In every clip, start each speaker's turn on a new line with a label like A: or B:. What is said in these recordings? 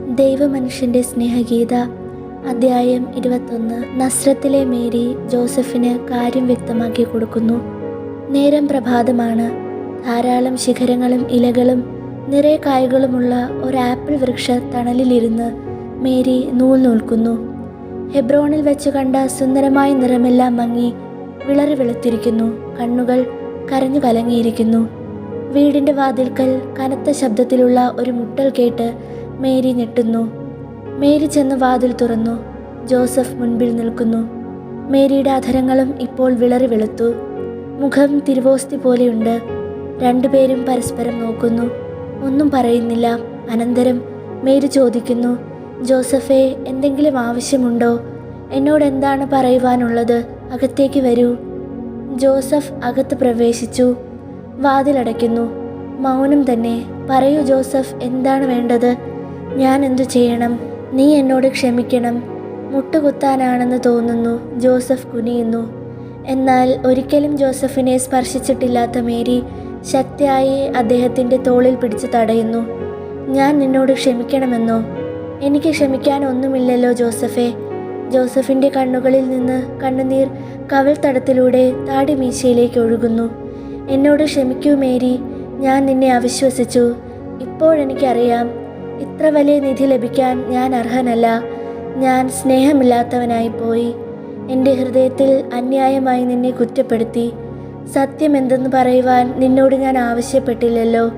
A: ദൈവമനുഷ്യന്റെ സ്നേഹഗീത അധ്യായം ഇരുപത്തൊന്ന്. നസ്രത്തിലെ മേരി ജോസഫിന് കാര്യം വ്യക്തമാക്കി കൊടുക്കുന്നു. നേരം പ്രഭാതമാണ്. ധാരാളം ശിഖരങ്ങളും ഇലകളും നിറയെ കായകളുമുള്ള ഒരു ആപ്പിൾ വൃക്ഷ തണലിലിരുന്ന് മേരി നൂൽ നൂൽക്കുന്നു. ഹെബ്രോണിൽ വെച്ച് കണ്ട സുന്ദരമായ നിറമെല്ലാം മങ്ങി വിളറി വെളുത്തിരിക്കുന്നു. കണ്ണുകൾ കരഞ്ഞു കലങ്ങിയിരിക്കുന്നു. വീടിന്റെ വാതിൽക്കൽ കനത്ത ശബ്ദത്തിലുള്ള ഒരു മുട്ടൽ കേട്ട് മേരി ഞെട്ടുന്നു. മേരി ചെന്ന് വാതിൽ തുറന്നു. ജോസഫ് മുൻപിൽ നിൽക്കുന്നു. മേരിയുടെ അധരങ്ങളും ഇപ്പോൾ വിളറി വെളുത്തു. മുഖം തിരുവോസ്തി പോലെയുണ്ട്. രണ്ടുപേരും പരസ്പരം നോക്കുന്നു. ഒന്നും പറയുന്നില്ല. അനന്തരം മേരി ചോദിക്കുന്നു ജോസഫേ എന്തെങ്കിലും ആവശ്യമുണ്ടോ? എന്നോട് എന്താണ് പറയുവാനുള്ളത്? അകത്തേക്ക് വരൂ. ജോസഫ് അകത്ത് പ്രവേശിച്ചു. വാതിലടയ്ക്കുന്നു. മൗനം തന്നെ. പറയൂ ജോസഫ് എന്താണ് വേണ്ടത്? ഞാൻ എന്തു ചെയ്യണം? നീ എന്നോട് ക്ഷമിക്കണം. മുട്ടുകുത്താനാണെന്ന് തോന്നുന്നു ജോസഫ് കുനിയുന്നു. എന്നാൽ ഒരിക്കലും ജോസഫിനെ സ്പർശിച്ചിട്ടില്ലാത്ത മേരി ശക്തിയായി അദ്ദേഹത്തിന്റെ തോളിൽ പിടിച്ച് തടയുന്നു. ഞാൻ നിന്നോട് ക്ഷമിക്കണമെന്നോ? എനിക്ക് ക്ഷമിക്കാൻ ഒന്നുമില്ലല്ലോ ജോസഫെ. ജോസഫിന്റെ കണ്ണുകളിൽ നിന്ന് കണ്ണുനീർ കവൽ തടത്തിലൂടെ താടി മീശയിലേക്ക് ഒഴുകുന്നു. എന്നോട് ക്ഷമിക്കൂ മേരി ഞാൻ നിന്നെ അവിശ്വസിച്ചു. ഇപ്പോഴെനിക്കറിയാം ഇത്ര വലിയ നിധി ലഭിക്കാൻ ഞാൻ അർഹനല്ല. ഞാൻ സ്നേഹമില്ലാത്തവനായി പോയി. എന്റെ ഹൃദയത്തിൽ അന്യായമായി നിന്നെ കുറ്റപ്പെടുത്തി. സത്യം എന്തെന്ന് പറയുവാൻ നിന്നോട് ഞാൻ ആവശ്യപ്പെട്ടില്ലല്ലോ.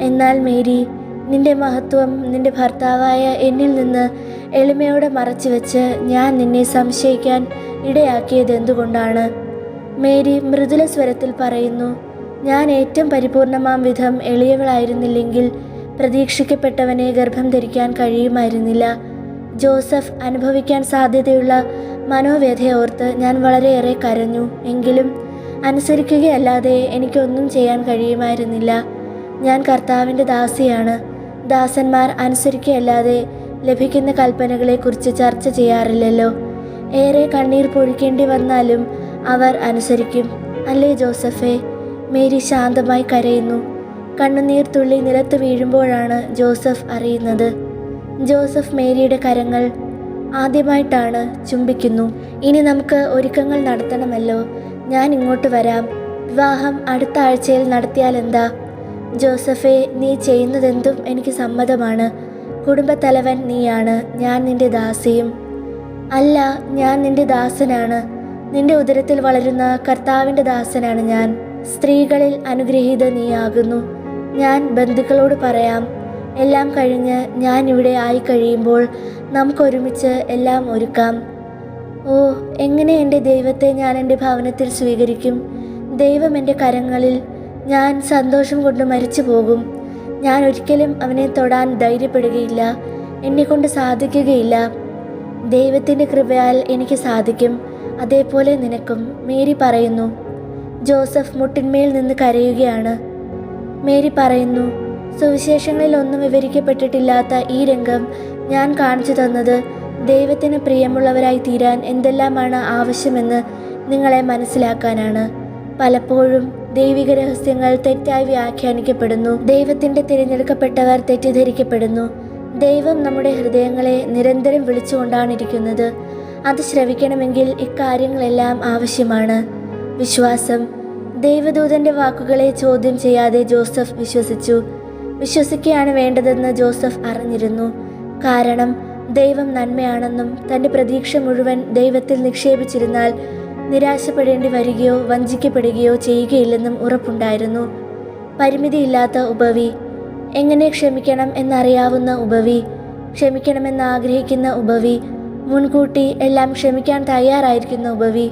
A: എന്നാൽ മേരി നിന്റെ മഹത്വം നിന്റെ ഭർത്താവായ എന്നിൽ നിന്ന് എളിമയോടെ മറച്ചു വെച്ച് ഞാൻ നിന്നെ സംശയിക്കാൻ ഇടയാക്കിയത് എന്തുകൊണ്ടാണ് മേരി മൃദുല സ്വരത്തിൽ പറയുന്നു ഞാൻ ഏറ്റവും പരിപൂർണമാം വിധം എളിയവളായിരുന്നില്ലെങ്കിൽ പ്രതീക്ഷിക്കപ്പെട്ടവനെ ഗർഭം ധരിക്കാൻ കഴിയുമായിരുന്നില്ല. ജോസഫ് അനുഭവിക്കാൻ സാധ്യതയുള്ള മനോവ്യഥയോർത്ത് ഞാൻ വളരെയേറെ കരഞ്ഞു. എങ്കിലും അനുസരിക്കുകയല്ലാതെ എനിക്കൊന്നും ചെയ്യാൻ കഴിയുമായിരുന്നില്ല. ഞാൻ കർത്താവിന്റെ ദാസിയാണ്. ദാസന്മാർ അനുസരിക്കുകയല്ലാതെ ലഭിക്കുന്ന കൽപ്പനകളെക്കുറിച്ച് ചർച്ച ചെയ്യാറില്ലല്ലോ. ഏറെ കണ്ണീർ പൊഴിക്കേണ്ടി വന്നാലും അവർ അനുസരിക്കും. അല്ലേ ജോസഫേ? മേരി ശാന്തമായി കരയുന്നു. കണ്ണുനീർ തുള്ളി നിലത്ത് വീഴുമ്പോഴാണ് ജോസഫ് അറിയുന്നത്. ജോസഫ് മേരിയുടെ കരങ്ങൾ ആദ്യമായിട്ടാണ് ചുംബിക്കുന്നു. ഇനി നമുക്ക് ഒരുക്കങ്ങൾ നടത്തണമല്ലോ. ഞാൻ ഇങ്ങോട്ട് വരാം. വിവാഹം അടുത്ത ആഴ്ചയിൽ നടത്തിയാൽ എന്താ ജോസഫെ നീ ചെയ്യുന്നതെന്തും എനിക്ക് സമ്മതമാണ്. കുടുംബത്തലവൻ നീയാണ്. ഞാൻ നിന്റെ ദാസിയും. അല്ല ഞാൻ നിന്റെ ദാസനാണ്. നിന്റെ ഉദരത്തിൽ വളരുന്ന കർത്താവിന്റെ ദാസനാണ് ഞാൻ. സ്ത്രീകളിൽ അനുഗ്രഹീത നീയാകുന്നു. ഞാൻ ബന്ധുക്കളോട് പറയാം. എല്ലാം കഴിഞ്ഞ് ഞാൻ ഇവിടെ ആയി കഴിയുമ്പോൾ നമുക്കൊരുമിച്ച് എല്ലാം ഒരുക്കാം. ഓ എങ്ങനെ എന്റെ ദൈവത്തെ ഞാൻ എന്റെ ഭവനത്തിൽ സ്വീകരിക്കും? ദൈവം എന്റെ കരങ്ങളിൽ ഞാൻ സന്തോഷം കൊണ്ട് മരിച്ചു പോകും. ഞാൻ ഒരിക്കലും അവനെ തൊടാൻ ധൈര്യപ്പെടുകയില്ല. എന്നെക്കൊണ്ട് സാധിക്കുകയില്ല. ദൈവത്തിന്റെ കൃപയാൽ എനിക്ക് സാധിക്കും. അതേപോലെ നിനക്കും. മേരി പറയുന്നു. ജോസഫ് മുട്ടിന്മേൽ നിന്ന് കരയുകയാണ്. മേരി പറയുന്നു സുവിശേഷങ്ങളിൽ ഒന്നും വിവരിക്കപ്പെട്ടിട്ടില്ലാത്ത ഈ രംഗം ഞാൻ കാണിച്ചു തന്നത് ദൈവത്തിന് പ്രിയമുള്ളവരായി തീരാൻ എന്തെല്ലാമാണ് ആവശ്യമെന്ന് നിങ്ങളെ മനസ്സിലാക്കാനാണ്. പലപ്പോഴും ദൈവിക രഹസ്യങ്ങൾ തെറ്റായി വ്യാഖ്യാനിക്കപ്പെടുന്നു ദൈവത്തിന്റെ തിരഞ്ഞെടുക്കപ്പെട്ടവർ തെറ്റിദ്ധരിക്കപ്പെടുന്നു. ദൈവം നമ്മുടെ ഹൃദയങ്ങളെ നിരന്തരം വിളിച്ചുകൊണ്ടാണിരിക്കുന്നത്. അത് ശ്രവിക്കണമെങ്കിൽ ഇക്കാര്യങ്ങളെല്ലാം ആവശ്യമാണ്. വിശ്വാസം ദൈവദൂതന്റെ വാക്കുകളെ ചോദ്യം ചെയ്യാതെ ജോസഫ് വിശ്വസിച്ചു. വിശ്വസിക്കുകയാണ് വേണ്ടതെന്ന് ജോസഫ് അറിഞ്ഞിരുന്നു. കാരണം ദൈവം നന്മയാണെന്നും തന്റെ പ്രതീക്ഷ മുഴുവൻ ദൈവത്തിൽ നിക്ഷേപിച്ചിരുന്നാൽ നിരാശപ്പെടേണ്ടി വരികയോ വഞ്ചിക്കപ്പെടുകയോ ചെയ്യുകയില്ലെന്നും ഉറപ്പുണ്ടായിരുന്നു. പരിമിതിയില്ലാത്ത ഉപവി എങ്ങനെ ക്ഷമിക്കണം എന്നറിയാവുന്ന ഉപവി ക്ഷമിക്കണമെന്ന് ആഗ്രഹിക്കുന്ന ഉപവി മുൻകൂട്ടി എല്ലാം ക്ഷമിക്കാൻ തയ്യാറായിരിക്കുന്ന ഉപവി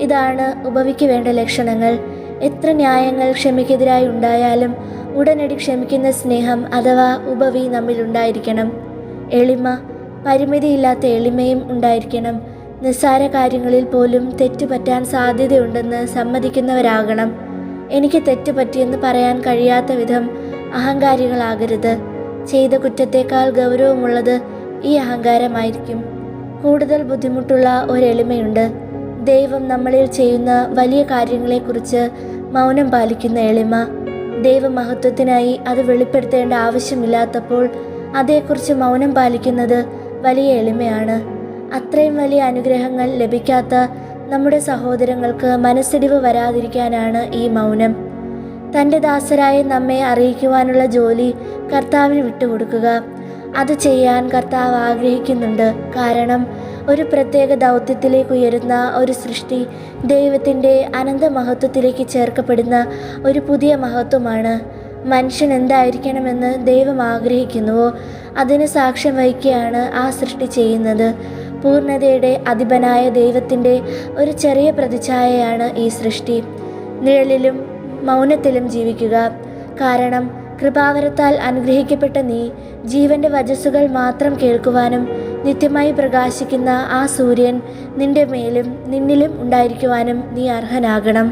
A: ഇതാണ് ഉപവിക്ക് വേണ്ട ലക്ഷണങ്ങൾ. എത്ര ന്യായങ്ങൾ ക്ഷമയ്ക്കെതിരായി ഉണ്ടായാലും ഉടനടി ക്ഷമിക്കുന്ന സ്നേഹം അഥവാ ഉപവി നമ്മിൽ ഉണ്ടായിരിക്കണം. എളിമ പരിമിതിയില്ലാത്ത എളിമയും ഉണ്ടായിരിക്കണം. നിസ്സാര കാര്യങ്ങളിൽ പോലും തെറ്റുപറ്റാൻ സാധ്യതയുണ്ടെന്ന് സമ്മതിക്കുന്നവരാകണം. എനിക്ക് തെറ്റുപറ്റിയെന്ന് പറയാൻ കഴിയാത്ത വിധം അഹങ്കാരികളാകരുത്. ചെയ്ത കുറ്റത്തേക്കാൾ ഗൗരവമുള്ളത് ഈ അഹങ്കാരമായിരിക്കും. കൂടുതൽ ബുദ്ധിമുട്ടുള്ള ഒരെളിമയുണ്ട്. ദൈവം നമ്മളിൽ ചെയ്യുന്ന വലിയ കാര്യങ്ങളെക്കുറിച്ച് മൗനം പാലിക്കുന്ന എളിമ. ദൈവമഹത്വത്തിനായി അത് വെളിപ്പെടുത്തേണ്ട ആവശ്യമില്ലാത്തപ്പോൾ അതേക്കുറിച്ച് മൗനം പാലിക്കുന്നത് വലിയ എളിമയാണ്. അത്രയും വലിയ അനുഗ്രഹങ്ങൾ ലഭിക്കാത്ത നമ്മുടെ സഹോദരങ്ങൾക്ക് മനസ്സിടിവ് വരാതിരിക്കാനാണ് ഈ മൗനം. തന്റെ ദാസരായ നമ്മെ അറിയിക്കുവാനുള്ള ജോലി കർത്താവിന് വിട്ടുകൊടുക്കുക. അത് ചെയ്യാൻ കർത്താവ് ആഗ്രഹിക്കുന്നുണ്ട്. കാരണം ഒരു പ്രത്യേക ദൗത്യത്തിലേക്ക് ഉയരുന്ന ഒരു സൃഷ്ടി ദൈവത്തിന്റെ അനന്ത മഹത്വത്തിലേക്ക് ചേർക്കപ്പെടുന്ന ഒരു പുതിയ മഹത്വമാണ്. മനുഷ്യൻ എന്തായിരിക്കണമെന്ന് ദൈവം ആഗ്രഹിക്കുന്നുവോ അതിന് സാക്ഷ്യം വഹിക്കുകയാണ് ആ സൃഷ്ടി ചെയ്യുന്നത്. പൂർണതയുടെ അധിപനായ ദൈവത്തിന്റെ ഒരു ചെറിയ പ്രതിച്ഛായയാണ് ഈ സൃഷ്ടി. നിഴലിലും മൗനത്തിലും ജീവിക്കുക. കാരണം കൃപാവരത്താൽ അനുഗ്രഹിക്കപ്പെട്ട നീ ജീവന്റെ വജസ്സുകൾ മാത്രം കേൾക്കുവാനും നിത്യമായി പ്രകാശിക്കുന്ന ആ സൂര്യൻ നിന്റെ മേലും നിന്നിലും ഉണ്ടായിരിക്കുവാനും നീ അർഹനാകണം.